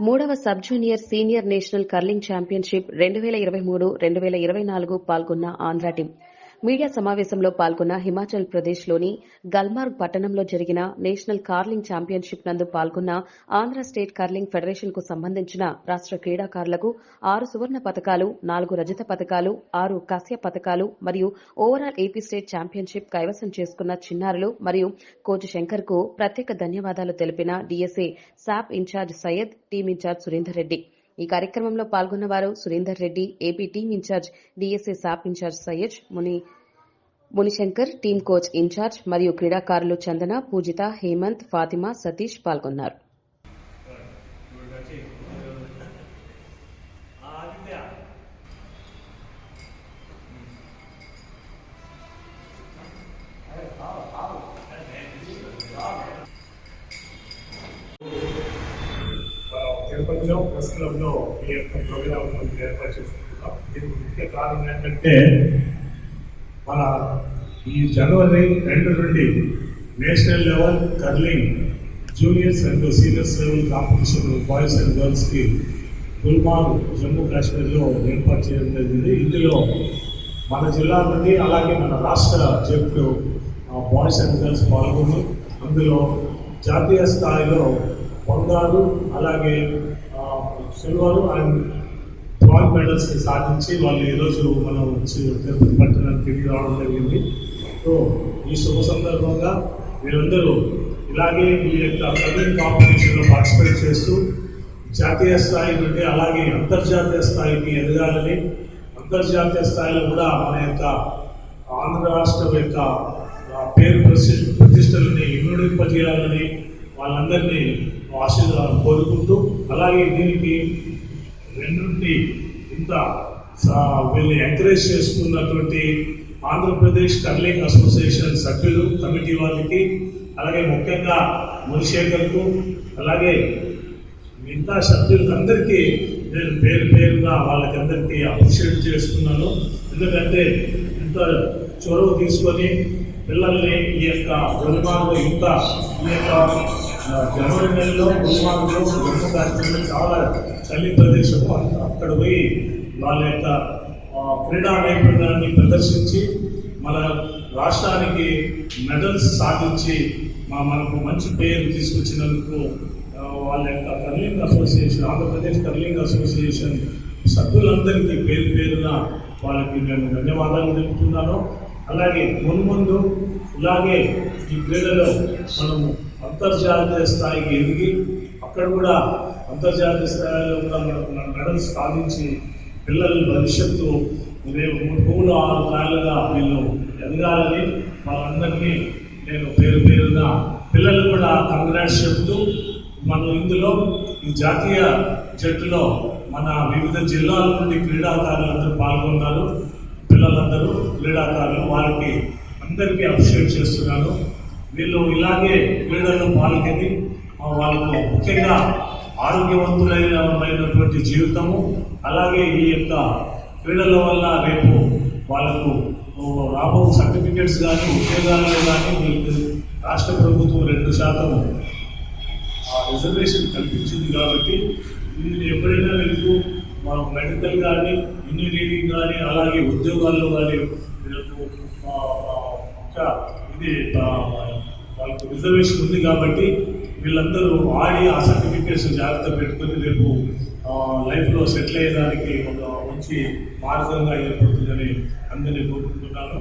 మూడవ sub junior senior national curling championship రెండు వేల ఇరవై మూడు రెండు వేల ఇరవై నాలుగు పాల్గొన్న ఆంధ్ర టీం. మీడియా సమావేశంలో పాల్గొన్న హిమాచల్ ప్రదేశ్లోని గల్మార్గ్ పట్టణంలో జరిగిన నేషనల్ కార్లింగ్ ఛాంపియన్షిప్ నందు పాల్గొన్న ఆంధ్ర స్టేట్ కర్లింగ్ ఫెడరేషన్కు సంబంధించిన రాష్ట క్రీడాకారులకు ఆరు సువర్ణ పథకాలు నాలుగు రజత పథకాలు ఆరు కాస్య పథకాలు మరియు ఓవరాల్ ఏపీ స్టేట్ ఛాంపియన్షిప్ కైవసం చేసుకున్న చిన్నారులు మరియు కోచ్ శంకర్కు ప్రత్యేక ధన్యవాదాలు తెలిపిన DSA SAAP incharge Syed team incharge Surender Reddy. ఈ కార్యక్రమంలో పాల్గొన్న వారు Surender Reddy AP team incharge DSA SAAP incharge Syed Muni Munishankar team coach incharge మరియు క్రీడాకారులు చందన పూజిత హేమంత్ ఫాతిమా సతీష్ పాల్గొన్నారు. తిరుపతిలో ప్రెస్ క్లబ్లో ఈ యొక్క ప్రోగ్రామ్ ఏర్పాటు చేసుకుంటున్నాం. దీనికి ముఖ్య కారణం ఏంటంటే మన ఈ జనవరి రెండు నుండి national level curling juniors and seniors level competition boys and గర్ల్స్కి గుల్మార్గ్ జమ్మూ కాశ్మీర్లో ఏర్పాటు చేయడం జరిగింది. ఇందులో మన జిల్లా నుండి అలాగే మన రాష్ట్ర జట్టు బాయ్స్ అండ్ గర్ల్స్ పాల్గొని అందులో జాతీయ స్థాయిలో బంగారు అలాగే సిల్వర్ అండ్ బ్రాంజ్ మెడల్స్ సాధించి వాళ్ళు ఈరోజు మనం వచ్చి తిరుపతి పట్టణానికి తిరిగి రావడం జరిగింది. సో ఈ శుభ సందర్భంగా మీరందరూ ఇలాగే మీ యొక్క ప్రజెంట్ కాంపిటీషన్లో పార్టిసిపేట్ చేస్తూ జాతీయ స్థాయి నుండి అలాగే అంతర్జాతీయ స్థాయికి ఎదగాలని అంతర్జాతీయ స్థాయిలో కూడా మన యొక్క ఆంధ్ర రాష్ట్రం యొక్క పేరు ప్రతి ప్రతిష్టలని ఇనుడింపజేయాలని వాళ్ళందరినీ ఆశీర్వాదం కోరుకుంటూ అలాగే దీనికి రెండుంటి ఇంత స- వీళ్ళని ఎంకరేజ్ చేస్తున్నటువంటి ఆంధ్రప్రదేశ్ కర్లింగ్ అసోసియేషన్ సభ్యులు కమిటీ వాళ్ళకి అలాగే ముఖ్యంగా మునిశేఖర్కు అలాగే మిగతా సభ్యులకు అందరికీ నేను పేరు పేరుగా వాళ్ళకి అందరికీ అప్రిషియేట్ చేస్తున్నాను. ఎందుకంటే ఇంత చొరవ తీసుకొని పిల్లల్ని ఈ యొక్క గురుమార్గం ఇంత ఈ యొక్క జనవరి నెలలో గురుమార్గంలో జమ్మూ కాశ్మీర్లో చాలా చలి ప్రదేశం అక్కడ. పోయి వాళ్ళ యొక్క క్రీడా నైపుణ్యాన్ని ప్రదర్శించి మన రాష్ట్రానికి మెడల్స్ సాధించి మా మనకు మంచి పేరు తీసుకొచ్చినందుకు వాళ్ళ యొక్క curling association Andhra Pradesh curling association సభ్యులందరికీ పేరు పేరున వాళ్ళకి నేను ధన్యవాదాలు తెలుపుతున్నాను. అలాగే మున్ముందు ఇలాగే ఈ క్రీడలో మనము అంతర్జాతీయ స్థాయికి ఎదిగి అక్కడ కూడా అంతర్జాతీయ స్థాయిలో కూడా మనకు మన మెడల్ సాధించి పిల్లల భవిష్యత్తు రేపు మూడు ఆరు కాళ్ళగా వీళ్ళు ఎదగాలని వాళ్ళందరినీ నేను పేరు పేరున పిల్లలు కూడా కంగ్రాట్స్ చెప్తూ మనం ఇందులో ఈ జాతీయ జట్టులో మన వివిధ జిల్లాల నుండి క్రీడాకారులందరూ పాల్గొన్నారు. పిల్లలందరూ క్రీడాకారులు వారికి అందరికీ అప్రిషియేట్ చేస్తున్నాను. వీళ్ళు ఇలాగే క్రీడల్లో పాల్గొని వాళ్ళకు ముఖ్యంగా ఆరోగ్యవంతులైనటువంటి జీవితము అలాగే ఈ యొక్క క్రీడల వల్ల రేపు వాళ్ళకు రాబో సర్టిఫికెట్స్ కానీ ఉద్యోగాలలో కానీ వీళ్ళకి రాష్ట్ర ప్రభుత్వం రెండు శాతం ఆ రిజర్వేషన్ కల్పించింది కాబట్టి వీళ్ళు ఎప్పుడైనా వీళ్ళకు మా మెడికల్ కానీ ఇంజనీరింగ్ కానీ అలాగే ఉద్యోగాల్లో కానీ వీళ్ళకు ఇది వాళ్ళకు రిజర్వేషన్ ఉంది కాబట్టి వీళ్ళందరూ ఆడి ఆ సర్టిఫికేట్స్ జాగ్రత్త పెట్టుకొని రేపు లైఫ్లో సెటిల్ అయ్యేదానికి ఒక మంచి మార్గంగా ఏర్పడుతుందని అందరినీ కోరుకుంటున్నాను.